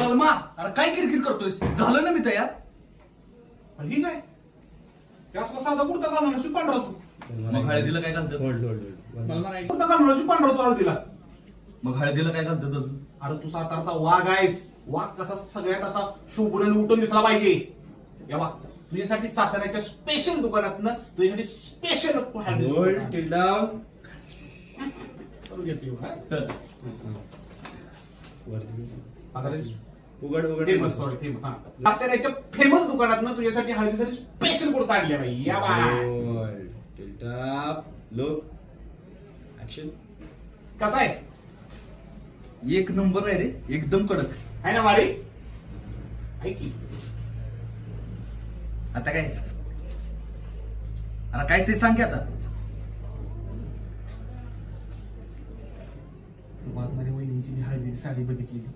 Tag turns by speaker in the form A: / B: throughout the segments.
A: कलमा अरे काय किरकिर करतोयस? झालं ना मी तयार?
B: ही हे साधा कुर्ता पांढरा असतो
A: मग हळदीला काय घालतं
C: होल्ड होल्ड होल्ड
B: कुर्ता घालणार अशी पांढरा होतो हळदीला.
A: मग हळदीला काय घालतं अजून?
B: अरे तू सातारचा वाघ आहेस. वाघ कसा सगळ्यात असा शोभून उठून दिसला पाहिजे. या तुझ्यासाठी साताऱ्याच्या स्पेशल दुकानातनं तुझ्यासाठी स्पेशल
C: डाऊन. उघड उघड.
B: फेमस सॉरी फेमस हा. साताऱ्याच्या फेमस दुकानातनं तुझ्यासाठी हळदीसाठी स्पेशल कुर्ता आणल्या बाई. या बा.
C: Hold till top look action
B: कसा आहे?
A: एक नंबर आहे रे. एकदम कडक.
B: आहे ना मारी ऐक
A: आता काय? अरे कायच ते सांग की आता.
B: वाघमारे वहिनीची मी हळदीची साडी बघितलेली.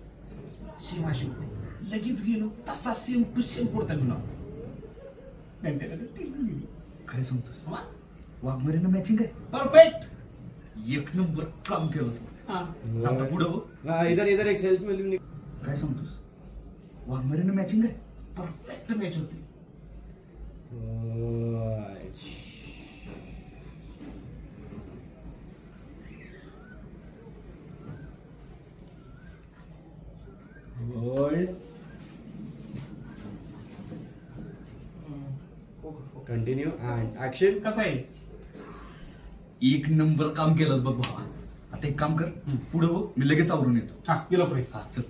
B: सेम अशी होती लगेच गेलो तसा सेम टू सेम कुर्ता घेऊन.
A: काय सांगतोस?
B: वा.
A: वाघमारीनं मॅचिंग आहे?
B: परफेक्ट
A: एक नंबर काम केलंस आता पुढं हो.
C: हाँ इधर इधर एक सेल्स में
A: काय सांगतोस? वाघमारीनं मॅचिंग आहे?
B: परफेक्ट मॅच होती.
C: कंटिन्यू एंड एक्शन
B: कसं आहे?
A: एक नंबर काम केलंस बघ भावा. आता एक काम कर. पुढं हो मी लगेच आवरून येतो.
B: हा गेलो पुढे.
A: हा चल.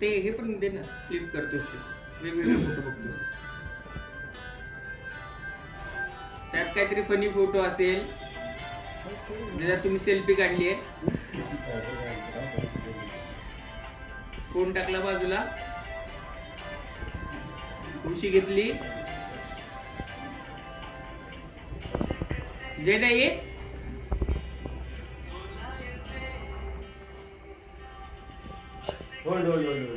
D: ते हे पण दे ना क्लिप करतोस ते. वेगवेगळे फोटो बघतो त्यात काहीतरी फनी फोटो असेल. ज्याच्यात तुम्ही सेल्फी काढली आहे फोन टाकला बाजूला? उशी घेतली. जे ये no, no, no.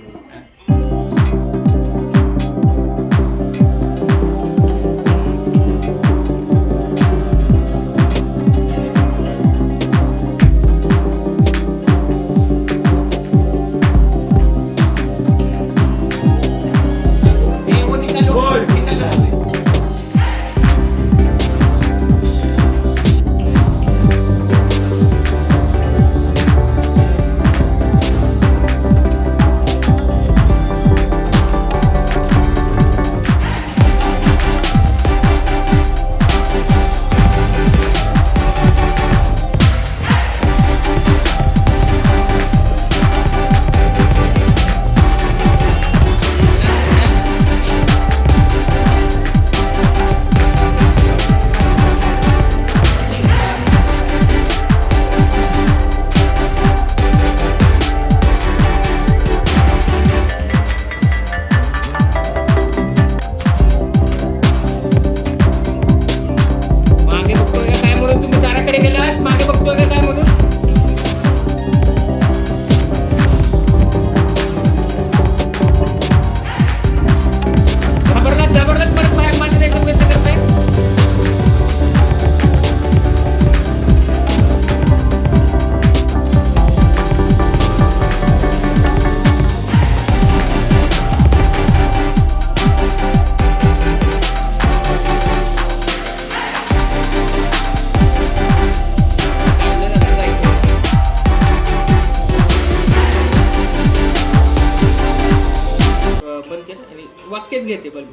D: वाक्यच घेते बल्ब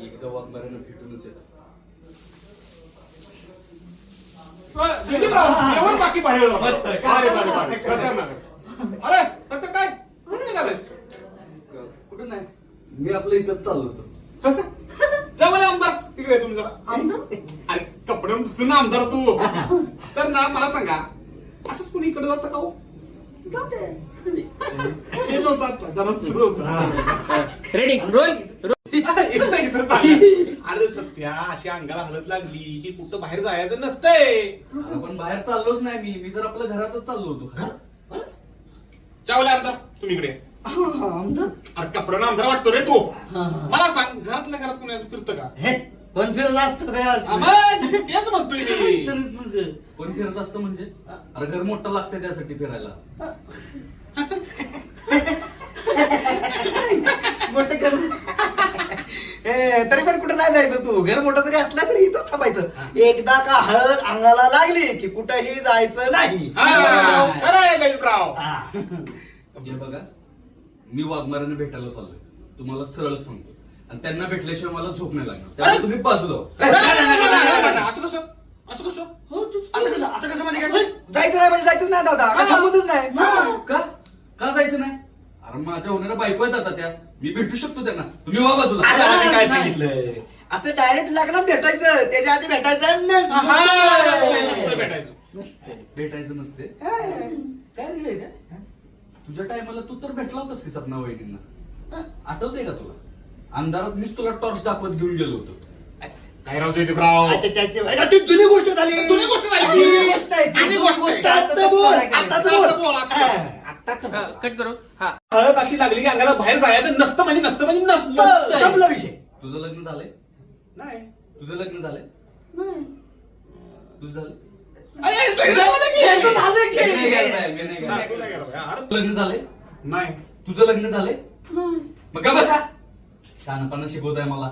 A: एकदा भेटूनच येतो.
B: जेवण बाकी. अरे, आता काय? कुठे निघालेस
A: कुठं नाही? मी आपलं इथंच चाललो होतो.
B: जेवण आमदार. तिकडे तुम्ही जरा. अरे कपडे दिसतो ना आमदार तू. तर ना मला सांगा असंच कोणी इकडे जातं का हो?
D: Ready roll.
B: अरे सत्या अशी अंगाला हलत लागली की कुठं बाहेर जायचं नसतंय.
A: पण बाहेर चाललोच नाही मी. मी तर आपल्या घरातच चाललो होतो.
B: चावले आमदार तुम्ही इकडे अरे कपड्यानं आमदार वाटतो रे तू. मला सांग घरातल्या घरात कोणी असं फिरतं का?
E: पण फिरत असतो काय
B: मग तेच म्हणतोय मी.
A: कोण फिरत असतं म्हणजे? अरे घर मोठं लागतं त्यासाठी फिरायला.
E: मोठं कर ए, तरी पण कुठं नाही जायचं तू. घर मोठं जरी असला तरी इथंच थांबायचं. एकदा का हळद अंगाला लागली की कुठंही जायचं नाही.
B: हा, खरं आहे गजबराव.
E: हा.
A: हे बघा मी वाघमारांना भेटायला चाललोय. तुम्हाला सरळ सांगतो. आणि त्यांना भेटल्याशिवाय मला झोप नाही लागणार. त्यामुळे तुम्ही बाजूला हो.
B: असं कसं? असं कसं?
E: असं कसं? असं कसं म्हणजे? काय जायचं नाही म्हणजे जायचंच नाही दादा. काय संबंधच नाही.
A: का? का जायचं नाही? अरे माझ्या होणाऱ्या बायको आहेत आता त्या. मी भेटू शकतो त्यांना. तुम्ही वा बाजूला.
E: अरे, काय सांगितलंय? आता डायरेक्ट लग्नात भेटायचं. त्याच्या आधी भेटायचं
B: हा, नसतंय, नसतंय
E: नसतं.
B: भेटायचं.
A: भेटायचं. नसते. काय रे तुझ्या टायमाला तू तर भेटला होतास की सपना वहिनींना? आठवतंय का तुला? अंधारात मीच तुला टॉर्च दाखवत घेऊन गेलो होतो.
B: काय राव जयदेवराव
E: आता त्याची ती जुनी गोष्ट झाली.
B: जुनी गोष्ट झाली.
E: जुनी गोष्ट आहे
B: जुनी गोष्ट आहे.
E: आत्ताचं बोल आत्ताचं
B: आत्ताचं बोल, आत्ताचं.
E: हा.
D: कट करू. हा.
B: हळद अशी लागली की अंगाला बाहेर जायचं नसतं म्हणजे नसतं म्हणजे नसतं.
E: नसतं. संपला विषय.
A: तुझं लग्न झालंय?
B: नाही.
A: तुझं लग्न झालंय? तुझं झालं?
B: अरे, तुझं झालं की?
E: खेळतो झालं की.
A: मी नाही गेलो बाहेर, मी नाही गेलो.
B: तू नाही गेला बाहेर. अरे,
A: लग्न झालंय?
B: नाही.
A: तुझं लग्न झालंय? मग का बसा? शहाणपणा शिकवताय मला.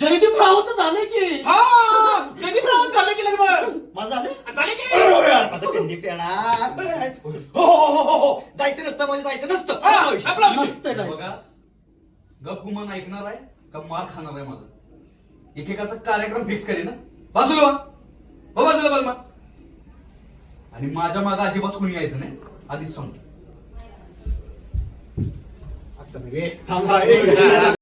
E: जयदीप रावत झालं की.
B: हा जयदीपराव झालं की लग्न.
E: माझं झालं?
B: झालं की.
E: अरे यार, माझं कंदी. हो हो हो हो हो जायचं नसतं म्हणजे जायचं नसतं.
B: हा. आपला.
E: मस्त.
A: बघा गप गुमान ऐकणार आहे का मार खाणार आहे मला एकेकाचा कार्यक्रम फिक्स करी ना बाजूला वा. हो बाजूला बलमा. आणि माझ्या मागे अजिबात कोणी यायचं नाही. आधीच सांगतो.
B: आता नाही. थांबा, एक